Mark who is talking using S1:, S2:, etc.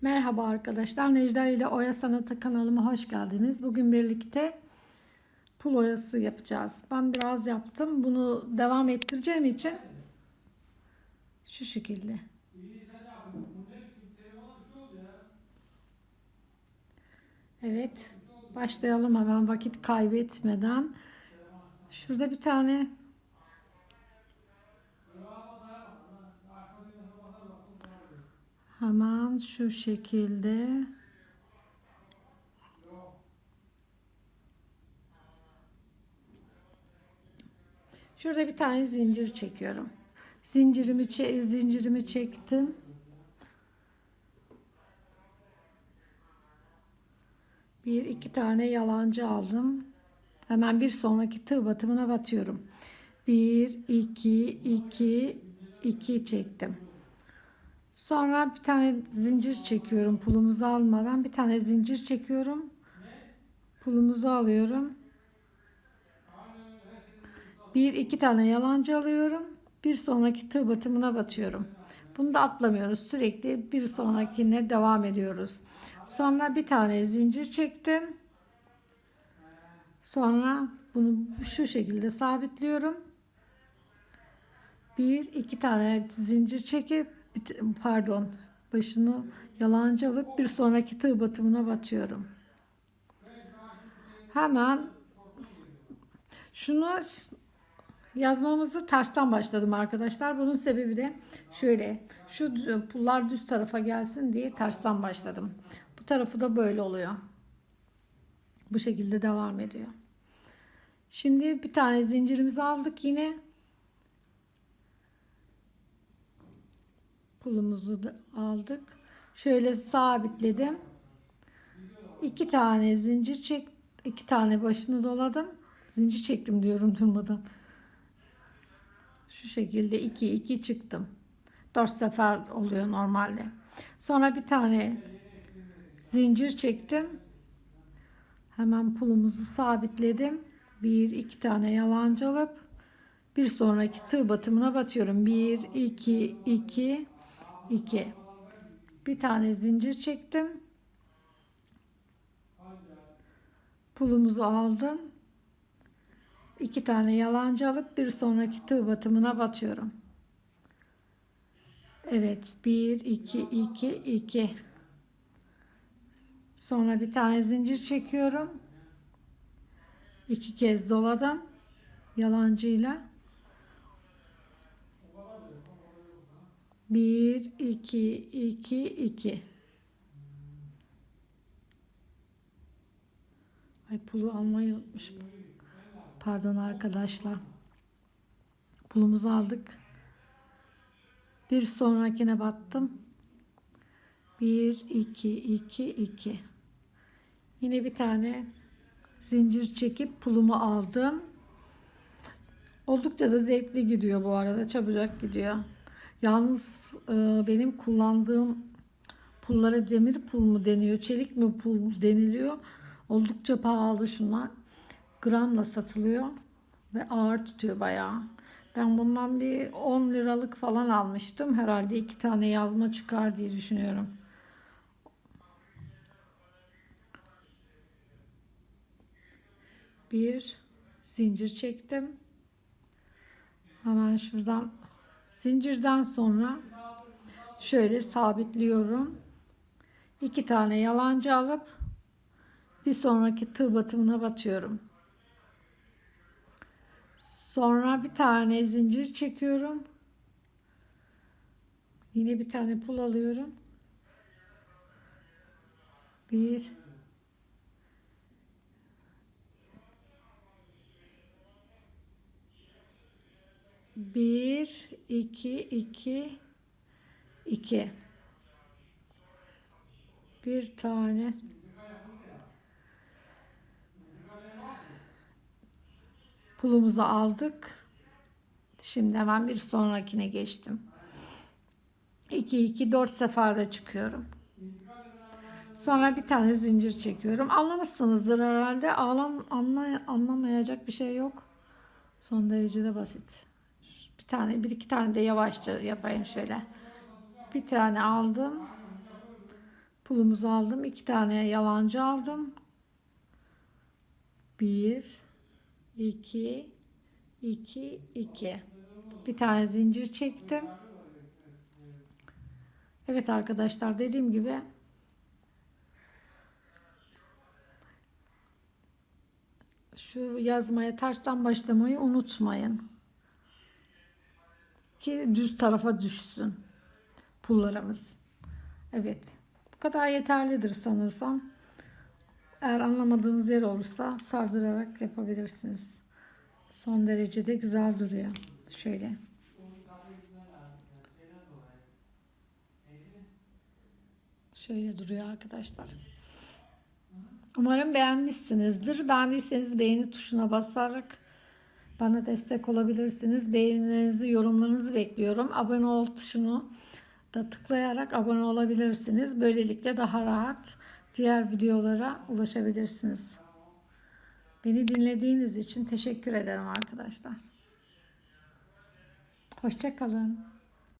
S1: Merhaba arkadaşlar. Necla ile Oya Sanatı kanalıma hoş geldiniz. Bugün birlikte pul oyası yapacağız. Ben biraz yaptım. Bunu devam ettireceğim için şu şekilde. Evet. Başlayalım hemen vakit kaybetmeden. Şurada bir tane Hemen şu şekilde Şurada bir tane zincir çekiyorum. Zincirimi çe- zincirimi çektim. Bir iki tane yalancı aldım. Hemen bir sonraki tığ batımına batıyorum. Bir, iki, iki, iki çektim. Sonra bir tane zincir çekiyorum pulumuzu almadan. Bir tane zincir çekiyorum. Pulumuzu alıyorum. Bir iki tane yalancı alıyorum. Bir sonraki tığ batımına batıyorum. Bunu da atlamıyoruz. Sürekli bir sonrakine devam ediyoruz. Sonra bir tane zincir çektim. Sonra bunu şu şekilde sabitliyorum. Bir iki tane zincir çekip pardon başını yalancı alıp bir sonraki tığ batımına batıyorum. Hemen şunu yazmamızı tersten başladım arkadaşlar. Bunun sebebi de şöyle şu pullar düz tarafa gelsin diye tersten başladım. Bu tarafı da böyle oluyor. Bu şekilde devam ediyor. Şimdi bir tane zincirimizi aldık yine. Pulumuzu da aldık. Şöyle sabitledim. İki tane zincir çek, iki tane başını doladım. Zincir çektim diyorum durmadan. Şu şekilde iki iki çıktım. Dört sefer oluyor normalde. Sonra bir tane zincir çektim. Hemen pulumuzu sabitledim. Bir iki tane yalancı alıp bir sonraki tığ batımına batıyorum. Bir iki iki 2 bir tane zincir çektim. Pulumuzu aldım. İki tane yalancı alıp bir sonraki tığ batımına batıyorum. Evet 1 2 2 2 sonra bir tane zincir çekiyorum. İki kez doladım yalancıyla 1 2 2 2 Ay pulu almayı unutmuşum. Pardon arkadaşlar. Pulumuzu aldık. Bir sonrakine battım. 1 2 2 2 Yine bir tane zincir çekip pulumu aldım. Oldukça da zevkli gidiyor bu arada. Çabucak gidiyor. Yalnız e, benim kullandığım pullara demir pul mu deniyor, çelik mi pul deniliyor. Oldukça pahalı şunlar. Gramla satılıyor ve ağır tutuyor bayağı. Ben bundan bir 10 liralık falan almıştım. Herhalde iki tane yazma çıkar diye düşünüyorum. Bir zincir çektim. Hemen şuradan Zincirden sonra şöyle sabitliyorum. İki tane yalancı alıp bir sonraki tığ batımına batıyorum. Sonra bir tane zincir çekiyorum. Yine bir tane pul alıyorum. Bir bir 2 2 2 bir tane pulumuzu aldık. Şimdi hemen bir sonrakine geçtim. 2 2 4 seferde çıkıyorum. Sonra bir tane zincir çekiyorum. Anlamışsınızdır herhalde. Ağlam anlay anlamayacak bir şey yok. Son derece de basit bir tane bir iki tane de yavaşça yapayım şöyle. Bir tane aldım. Pulumuzu aldım. iki tane yalancı aldım. Bir, iki, iki, iki. Bir tane zincir çektim. Evet arkadaşlar dediğim gibi şu yazmaya tersten başlamayı unutmayın. Ki düz tarafa düşsün pullarımız. Evet. Bu kadar yeterlidir sanırsam. Eğer anlamadığınız yer olursa sardırarak yapabilirsiniz. Son derecede güzel duruyor. Şöyle. Şöyle duruyor arkadaşlar. Umarım beğenmişsinizdir. Beğendiyseniz beğeni tuşuna basarak bana destek olabilirsiniz. Beğenilerinizi, yorumlarınızı bekliyorum. Abone ol tuşunu da tıklayarak abone olabilirsiniz. Böylelikle daha rahat diğer videolara ulaşabilirsiniz. Beni dinlediğiniz için teşekkür ederim arkadaşlar. Hoşçakalın.